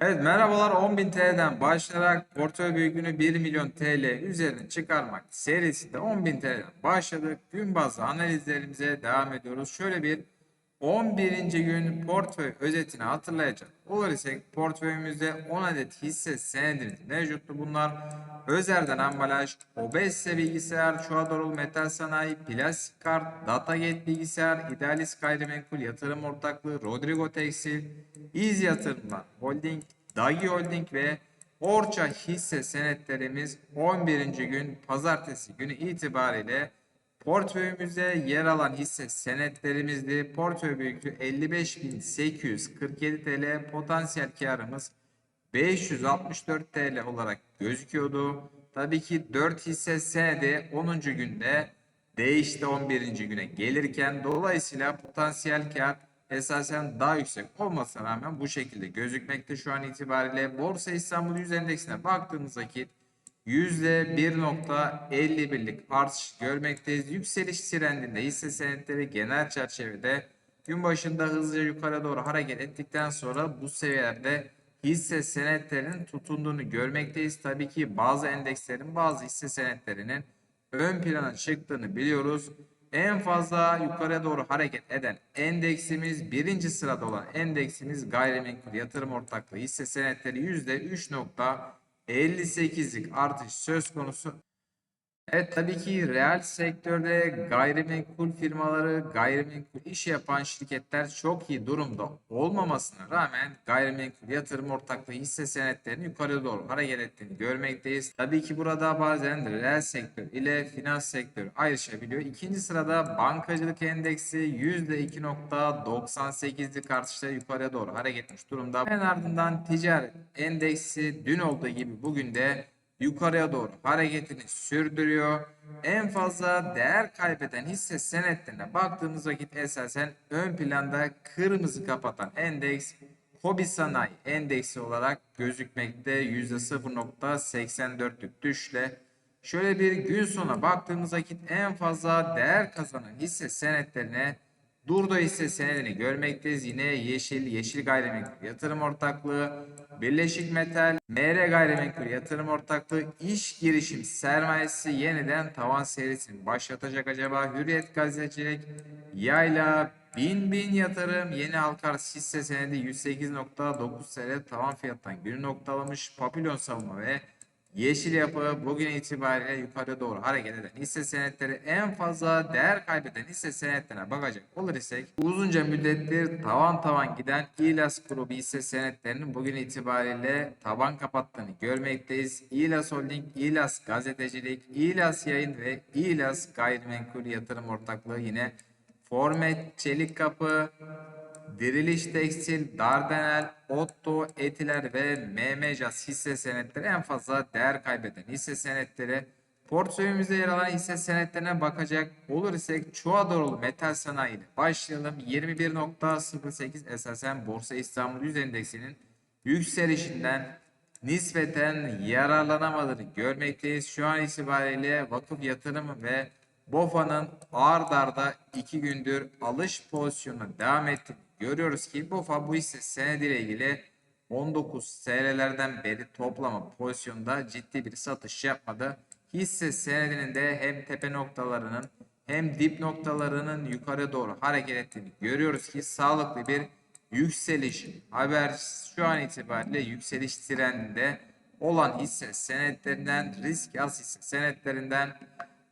Evet merhabalar 10.000 TL'den başlayarak portföy büyüklüğünü 1 milyon TL üzerine çıkarmak serisinde 10.000 TL'den başladık. Gün bazlı analizlerimize devam ediyoruz. Şöyle bir 11. gün portföy özetini hatırlayacak olur portföyümüzde 10 adet hisse senedimiz mevcuttu. Bunlar Özer'den ambalaj, Obesse bilgisayar, Çuadorul metal sanayi, plastik kart, Datagate bilgisayar, Idealis gayrimenkul yatırım ortaklığı, Rodrigo Tekstil, İz Yatırımlar Holding, Dagi Holding ve Orça hisse senetlerimiz 11. gün pazartesi günü itibariyle portföyümüzde yer alan hisse senetlerimizdi. Portföy büyüklüğü 55.847 TL, potansiyel karımız 564 TL olarak gözüküyordu. Tabii ki 4 hisse senedi 10. günde değişti 11. güne gelirken dolayısıyla potansiyel kar esasen daha yüksek olmasına rağmen bu şekilde gözükmekte şu an itibariyle Borsa İstanbul Yüz Endeksine baktığımız vakit %1.51'lik artış görmekteyiz. Yükseliş trendinde hisse senetleri genel çerçevede gün başında hızlıca yukarı doğru hareket ettikten sonra bu seviyelerde hisse senetlerinin tutunduğunu görmekteyiz. Tabii ki bazı endekslerin bazı hisse senetlerinin ön plana çıktığını biliyoruz. En fazla yukarı doğru hareket eden endeksimiz birinci sırada olan endeksimiz gayrimenkul yatırım ortaklığı hisse senetleri %3.58'lik artış söz konusu. Evet tabii ki reel sektörde gayrimenkul firmaları, gayrimenkul iş yapan şirketler çok iyi durumda olmamasına rağmen gayrimenkul yatırım ortaklığı hisse senetlerinin yukarı doğru hareket ettiğini görmekteyiz. Tabii ki burada bazen reel sektör ile finans sektörü ayrışabiliyor. İkinci sırada bankacılık endeksi %2.98'lik artışla yukarıya doğru hareket etmiş durumda. En ardından ticaret endeksi dün olduğu gibi bugün de yukarıya doğru hareketini sürdürüyor. En fazla değer kaybeden hisse senetlerine baktığımız vakit esasen ön planda kırmızı kapatan endeks Kobi Sanayi Endeksi olarak gözükmekte %0.84'lük düşle. Şöyle bir gün sona baktığımız vakit en fazla değer kazanan hisse senetlerine Durdo hisse senedini görmekteyiz. Yine Yeşil, Yeşil Gayrimenkul Yatırım Ortaklığı, Birleşik Metal, MR Gayrimenkul Yatırım Ortaklığı, İş Girişim Sermayesi yeniden tavan serisini başlatacak acaba? Hürriyet Gazetecilik, Yayla, Bin Bin Yatırım, Yeni Halkar hisse senedi 108.9 TL tavan fiyattan günü noktalamış. Papilyon Savunma ve Yeşil Yapı bugün itibariyle yukarı doğru hareket eden hisse senetleri en fazla değer kaybeden hisse senetlerine bakacak olur isek uzunca müddettir tavan tavan giden İlas grubu hisse senetlerinin bugün itibariyle taban kapattığını görmekteyiz. İlas Holding, İlas Gazetecilik, İlas Yayın ve İlas Gayrimenkul Yatırım Ortaklığı yine Formet, Çelik Kapı, Diriliş Tekstil, Dardanel, Otto, Etiler ve MMCAS hisse senetleri en fazla değer kaybeden hisse senetleri. Portföyümüzde yer alan hisse senetlerine bakacak olur isek Çuadorul Metal Sanayi ile başlayalım. 21.08 esasen Borsa İstanbul Yüz Endeksinin yükselişinden nispeten yararlanamadığını görmekteyiz. Şu an itibariyle vakıf yatırım ve BOFA'nın ard arda 2 gündür alış pozisyonuna devam ettiğini görüyoruz ki BOFA bu hisse senediyle ilgili 19 TL'lerden beri toplama pozisyonda ciddi bir satış yapmadı. Hisse senedinin de hem tepe noktalarının hem dip noktalarının yukarı doğru hareket ettiğini görüyoruz ki sağlıklı bir yükseliş haber şu an itibariyle yükseliş trendinde olan hisse senetlerinden risk az hisse senetlerinden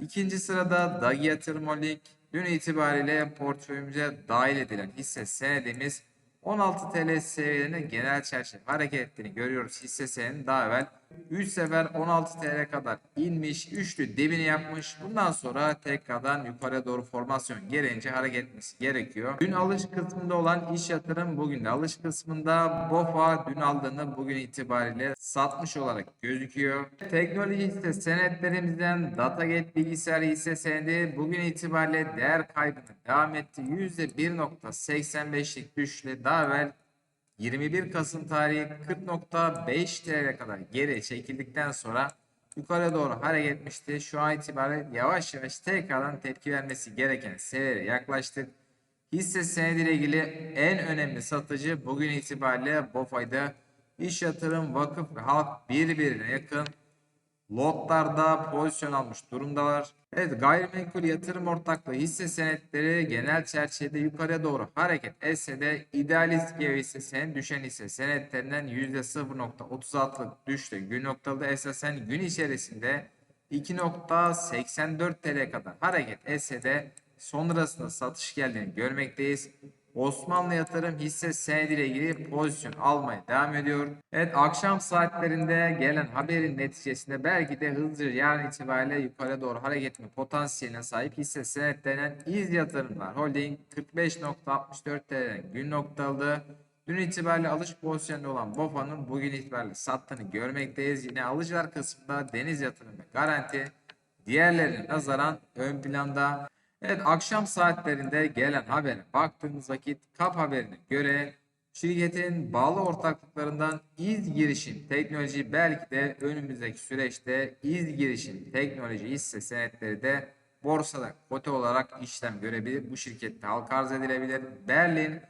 ikinci sırada Dagi Yatırım Holding dün itibariyle portföyümüze dahil edilen hisse senedimiz 16 TL seviyelerine genel çerçeve hareket ettiğini görüyoruz. Hisse senedinin daha evvel 3 sefer 16 TL kadar inmiş, üçlü dibini yapmış. Bundan sonra tekrardan yukarı doğru formasyon gereğince hareket etmesi gerekiyor. Dün alış kısmında olan iş yatırım bugün de alış kısmında BOFA dün aldığını bugün itibariyle satmış olarak gözüküyor. Teknoloji hisse senetlerimizden Datagate bilgisayar hisse senedi bugün itibariyle değer kaybına devam etti. %1.85'lik düşüşle daha evvel 21 Kasım tarihi 40.5 TL'ye kadar geri çekildikten sonra yukarı doğru hareket etmişti. Şu an itibariyle yavaş yavaş tekrardan tepki vermesi gereken seviyeye yaklaştık. Hisse senediyle ilgili en önemli satıcı bugün itibariyle BOFA'ydı. İş yatırım, vakıf ve halk birbirine yakın lotlarda pozisyon almış durumdalar. Evet gayrimenkul yatırım ortaklığı hisse senetleri genel çerçevede yukarıya doğru hareket etse de idealist gibi hisse senet düşen hisse senetlerinden %0.36'lık düştü. Gün noktalı esasen gün içerisinde 2.84 TL kadar hareket etse de sonrasında satış geldiğini görmekteyiz. Osmanlı yatırım hisse senedi ile ilgili pozisyon almaya devam ediyor. Evet akşam saatlerinde gelen haberin neticesinde belki de hızlıca yarın itibariyle yukarı doğru hareket etme potansiyeline sahip hisse senetlerinden İz Yatırımlar Holding 45.64 TL'den gün noktalı. Dün itibariyle alış pozisyonunda olan BOFA'nın bugün itibariyle sattığını görmekteyiz. Yine alıcılar kısmında Deniz Yatırım ve Garanti diğerlerine nazaran ön planda. Evet akşam saatlerinde gelen habere baktığımız vakit KAP haberine göre şirketin bağlı ortaklıklarından İz Girişim Teknoloji belki de önümüzdeki süreçte İz Girişim Teknoloji hisse senetleri de borsada kote olarak işlem görebilir. Bu şirkette halka arz edilebilir. Berlin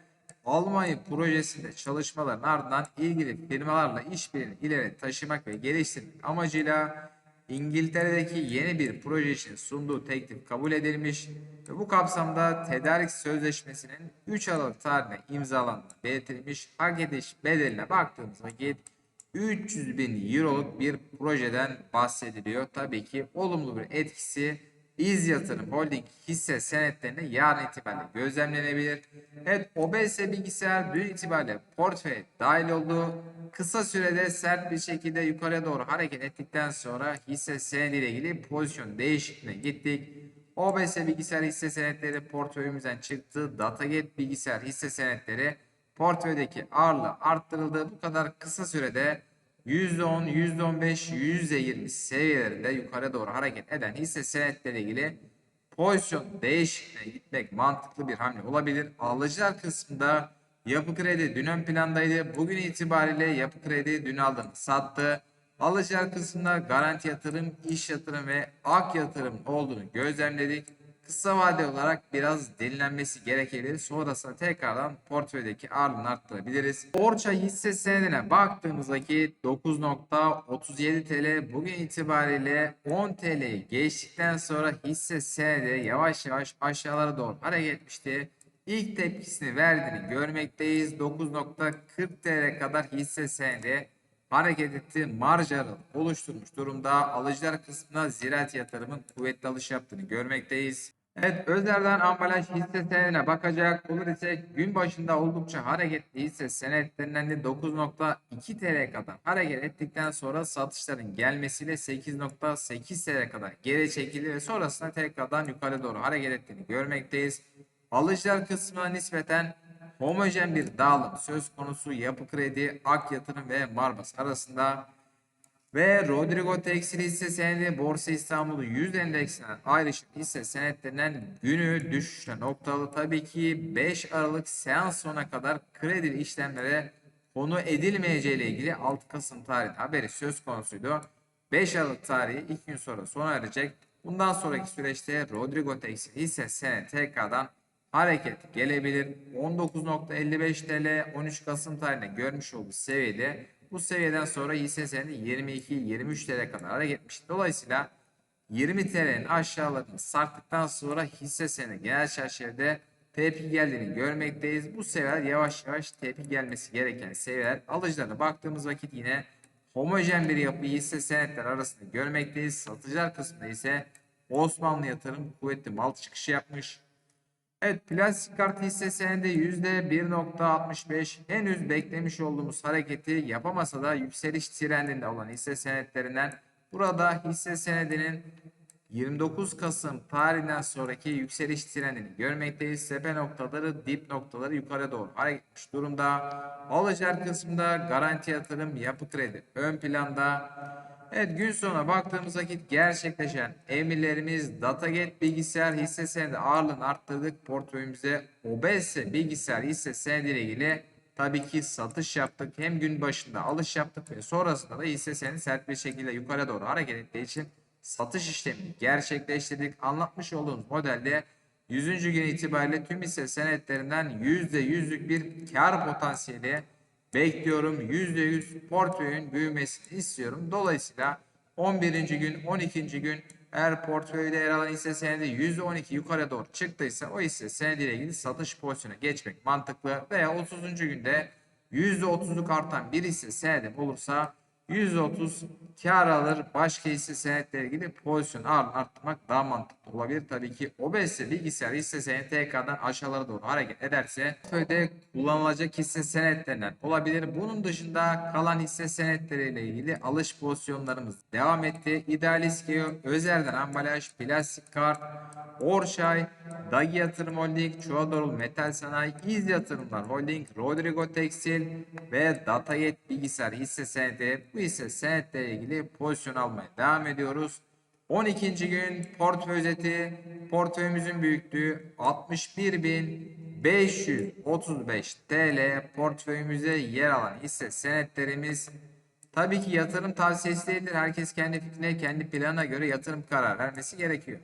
Almanya projesinde çalışmaların ardından ilgili firmalarla işbirliğini ileri taşımak ve geliştirmek amacıyla İngiltere'deki yeni bir proje için sunduğu teklif kabul edilmiş ve bu kapsamda tedarik sözleşmesinin 3 Aralık tarihine imzalandığı belirtilmiş hak ediş bedeline baktığımız vakit 300 bin euroluk bir projeden bahsediliyor. Tabii ki olumlu bir etkisi İz Yatırım Holding hisse senetlerine yarın itibariyle gözlemlenebilir. Evet OBS bilgisayar dün itibariyle portföye dahil oldu. Kısa sürede sert bir şekilde yukarıya doğru hareket ettikten sonra hisse senedi ile ilgili pozisyon değişikliğine gittik. OBS bilgisayar hisse senetleri portföyümüzden çıktı. Datagate bilgisayar hisse senetleri portföydeki ağırlığı arttırıldı. Bu kadar kısa sürede %10, %15, %20 seviyelerinde yukarı doğru hareket eden hisse senetleri ilgili pozisyon değişikliğine gitmek mantıklı bir hamle olabilir. Alıcılar kısmında yapı kredi dün ön plandaydı. Bugün itibariyle yapı kredi dün aldığını sattı. Alıcılar kısmında garanti yatırım, iş yatırım ve ak yatırım olduğunu gözlemledik. Kısa vade olarak biraz dinlenmesi gerekebilir. Sonrasında tekrardan portföydeki ağırlığını arttırabiliriz. Orça hisse senedine baktığımız vakit 9.37 TL bugün itibariyle 10 TL'yi geçtikten sonra hisse senedi yavaş yavaş aşağılara doğru hareket etmişti. İlk tepkisini verdiğini görmekteyiz. 9.40 TL kadar hisse senedi hareket etti. Marj oluşturmuş durumda. Alıcılar kısmına ziraat yatırımın kuvvetli alış yaptığını görmekteyiz. Evet Özer'den ambalaj hisse senedine bakacak olur ise gün başında oldukça hareketli hisse senetlerinden de 9.2 TL kadar hareket ettikten sonra satışların gelmesiyle 8.8 TL kadar geri çekildi ve sonrasında tekrardan yukarı doğru hareket ettiğini görmekteyiz. Alıcılar kısmına nispeten homojen bir dağılım söz konusu yapı kredi, ak yatırım ve Marbas arasında ve Rodrigo Tekstil hisse senedi Borsa İstanbul'u 100 endeksinden ayrışan hisse senetlerinden günü düşüşle noktalı. Tabii ki 5 Aralık seans sona kadar kredi işlemlere konu edilmeyeceği ile ilgili 6 Kasım tarihinde haberi söz konusuydu. 5 Aralık tarihi 2 gün sonra sona erecek. Bundan sonraki süreçte Rodrigo Tekstil hisse senedi tekrardan hareket gelebilir. 19.55 TL 13 Kasım tarihinde görmüş olduğu seviyede bu seviyeden sonra hisse senedi 22-23 TL kadar hareket etmiş. Dolayısıyla 20 TL'nin aşağılarını sarktıktan sonra hisse senedi genel çerçevede tepki geldiğini görmekteyiz. Bu seviyeler yavaş yavaş tepki gelmesi gereken seviyeler. Alıcılarına baktığımız vakit yine homojen bir yapı hisse senetler arasında görmekteyiz. Satıcılar kısmında ise Osmanlı yatırım kuvvetli mal çıkışı yapmış. Evet plastik kart hisse senedi %1.65 henüz beklemiş olduğumuz hareketi yapamasa da yükseliş trendinde olan hisse senetlerinden burada hisse senedinin 29 Kasım tarihinden sonraki yükseliş trendini görmekteyiz. Sepe noktaları, dip noktaları yukarı doğru hareket etmiş durumda. Alıcılar kısmında garanti yatırım, yapı kredi ön planda. Evet gün sonuna baktığımız vakit gerçekleşen emirlerimiz Datagate bilgisayar hisse senedi ağırlığını arttırdık. Portföyümüze OBS bilgisayar hisse senedi ile ilgili tabii ki satış yaptık. Hem gün başında alış yaptık ve sonrasında da hisse senedi sert bir şekilde yukarı doğru hareket ettiği için satış işlemini gerçekleştirdik. Anlatmış olduğumuz modelde 100. gün itibariyle tüm hisse senetlerinden %100'lük bir kar potansiyeli bekliyorum. %100 portföyün büyümesini istiyorum. Dolayısıyla 11. gün, 12. gün eğer portföyde yer alan hisse senedi %12 yukarı doğru çıktıysa o hisse senediyle ilgili satış pozisyona geçmek mantıklı veya 30. günde %30'luk artan bir hisse senedim olursa %30 kar alır. Başka hisse senetle ilgili pozisyon ağırlığını arttırmak daha mantıklı olabilir. Tabii ki obezse bilgisayar hisse senedi tekrardan aşağılara doğru hareket ederse portföyde kullanılacak hisse senetlerinden olabilir. Bunun dışında kalan hisse senetleriyle ilgili alış pozisyonlarımız devam etti. İdealist Geo, Özer'den ambalaj, plastik kart, Orşay, Dagi Yatırım Holding, Çuadorul Metal Sanayi, İz Yatırımlar Holding, Rodrigo Tekstil ve Datayet Bilgisayar hisse senedi. Bu hisse senetle ilgili pozisyon almaya devam ediyoruz. 12. gün portföy özeti. Portföyümüzün büyüklüğü 61.535 TL. Portföyümüzde yer alan hisse senetlerimiz tabii ki yatırım tavsiyesi değildir. Herkes kendi fikrine, kendi planına göre yatırım karar vermesi gerekiyor.